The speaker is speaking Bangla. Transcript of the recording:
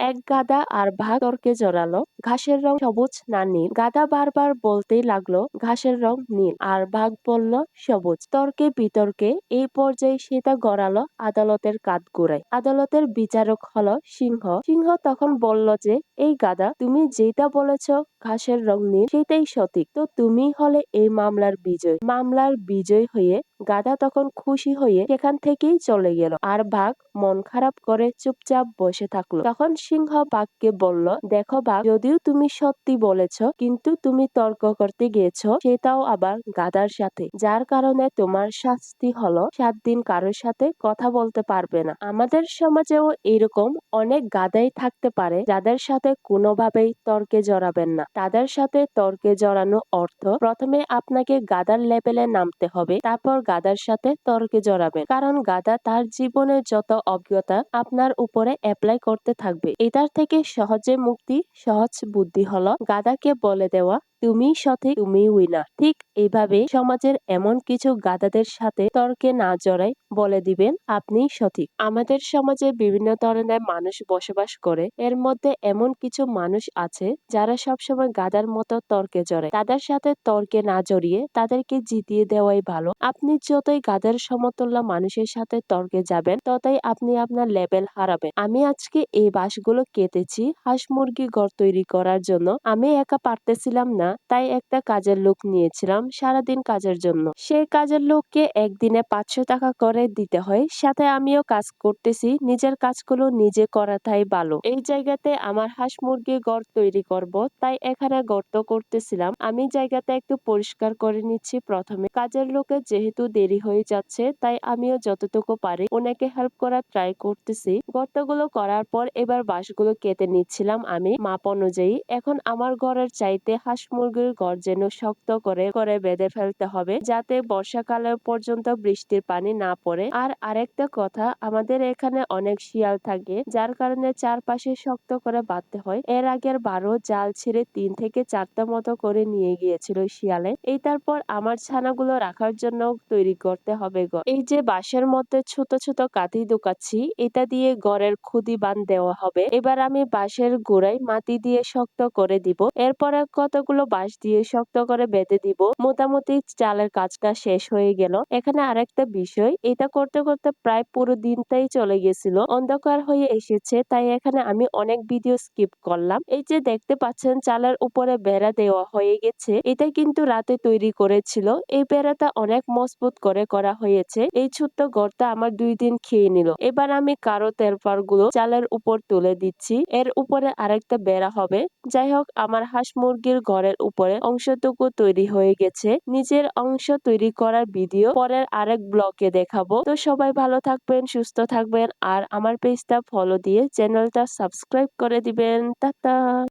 এক গাদা আর ভাগ তর্কে জড়ালো। ঘাসের রং সবুজ না নীল। গাদা বারবার বলতেই লাগল, ঘাসের রং নীল। আর ভাগ বলল, সবুজ। তর্কে বিতর্কে এই পর্যায়ে সেটা গড়ালো আদালতের কাঠগোড়ায় আদালতের বিচারক হলো সিংহ। সিংহ তখন বলল যে, এই গাদা, তুমি যেটা বলেছ, ঘাসের রং নীল, সেটাই সঠিক। তো তুমি হলে এই মামলার বিজয়। মামলার বিজয় হয়ে গাদা তখন খুশি হয়ে সেখান থেকেই চলে গেল। আর বাঘ মন খারাপ করে চুপচাপ বসে থাকল। তখন সিংহ বাঘকে বলল, দেখো বাঘ, যদিও তুমি সত্যি বলেছ, কিন্তু তুমি তর্ক করতে গিয়েছ, সেটাও আবার গাদার সাথে। যার কারণে তোমার শাস্তি হলো, সাত দিন কারোর সাথে কথা বলতে পারবে না। আমাদের সমাজেও এরকম অনেক গাদাই থাকতে পারে, যাদের সাথে কোনোভাবেই তর্কে জড়াবেন না। তাদের সাথে তর্কে জড়ানো অর্থ, প্রথমে আপনাকে গাদার লেভেলে নামতে হবে, তারপর গাদার সাথে তর্কে জড়াবেন। কারণ গাদা তার জীবনের যত অজ্ঞতা আপনার উপরে অ্যাপ্লাই করতে থাকবে। এটার থেকে সহজে মুক্তি, সহজ বুদ্ধি হলো গাদাকে বলে দেওয়া তুমি সঠিক তুমি উইনার ঠিক এইভাবে সমাজের এমন কিছু গাদাদের সাথে তর্কে না জড়াই বলে দিবেন আপনি সঠিক। আমাদের সমাজে বিভিন্ন ধরনের মানুষ বসবাস করে। এর মধ্যে এমন কিছু মানুষ আছে যারা সবসময় গাদার মতো তর্কে জড়ায়। তাদের সাথে তর্কে না জড়িয়ে তাদেরকে জিতিয়ে দেওয়াই ভালো। আপনি যতই গাদের সমতুল্য মানুষের সাথে তর্কে যাবেন, ততই আপনি আপনার লেভেল হারাবেন। আমি আজকে এই বাঁশগুলো কেটেছি। হাঁস মুরগি ঘর তৈরি করার জন্য। আমি একা পারতেছিলাম না। তাই একটা কাজের লোক নিয়েছিলাম সারাদিন কাজের জন্য। সেই কাজের লোককে একদিনে পাঁচশো টাকা করে দিতে হয়, সাথে আমিও কাজ করতেছি, নিজের কাজগুলো নিজে করাটাই ভালো। এই জায়গাতে আমার হাঁস মুরগি ঘর তৈরি করব, তাই এখানে গর্ত করতেছিলাম। আমি জায়গাটা একটু পরিষ্কার করে নিচ্ছি প্রথমে। কাজের লোকের যেহেতু দেরি হয়ে যাচ্ছে, তাই আমিও যতটুকু পারি ওনাকে হেল্প করার ট্রাই করতেছি। গর্তগুলো করার পর এবার বাঁশগুলো কেটে নিচ্ছিলাম আমি। মাপ অনুযায়ী এখন আমার ঘরের চাইতে হাঁস মুরগির ঘর যেন শক্ত করে করে বেঁধে ফেলতে হবে, যাতে বর্ষাকালের পর্যন্ত বৃষ্টির পানি না পড়ে। আর আরেকটা কথা, আমাদের এখানে অনেক শিয়াল থাকে, যার কারণে চারপাশে শক্ত করে বাঁধতে হয়। এর আগের বারো জাল ছেড়ে তিন থেকে চারটা মতো করে নিয়ে গিয়েছিল শিয়ালে। এই তারপর আমার ছানাগুলো রাখার জন্য তৈরি করতে হবে ঘর এই যে বাঁশের মধ্যে ছোট ছোট কাঠি ঢুকাচ্ছি, এটা দিয়ে ঘরের খুদি বান দেওয়া হবে। এবার আমি বাঁশের গোড়ায় মাটি দিয়ে শক্ত করে দিব। এরপরে কতগুলো বাঁশ দিয়ে শক্ত করে বেঁধে দিব। মোটামুটি চালের কাজটা শেষ হয়ে গেল। এখানে আরেকটা বিষয়, এটা করতে করতে প্রায় পুরো দিনটাই চলে গেছিল। অন্ধকার হয়ে এসেছে, তাই এখানে আমি অনেক ভিডিও স্কিপ করলাম। এই যে দেখতে পাচ্ছেন, চালের উপরে বেড়া দেওয়া হয়ে গেছে। এটা কিন্তু রাতে তৈরি করেছিল। এই বেড়াটা অনেক মজবুত করে করা হয়েছে। এই ছোট্ট ঘরটা আমার দুই দিন খেয়ে নিল। এবার আমি কারও তেরপারগুলো চালের উপর তুলে দিচ্ছি। এর উপরে আরেকটা বেড়া হবে। যাই হোক, আমার হাঁস মুরগির ঘরের উপরে অংশটুকু তৈরি হয়ে গেছে। নিজের অংশ তৈরি করার ভিডিও পরের আরেক ব্লকে দেখাবো। তো সবাই ভালো থাকবেন, সুস্থ থাকবেন আর আমার পেজটা ফলো দিয়ে চ্যানেলটা সাবস্ক্রাইব করে দিবেন। টাটা!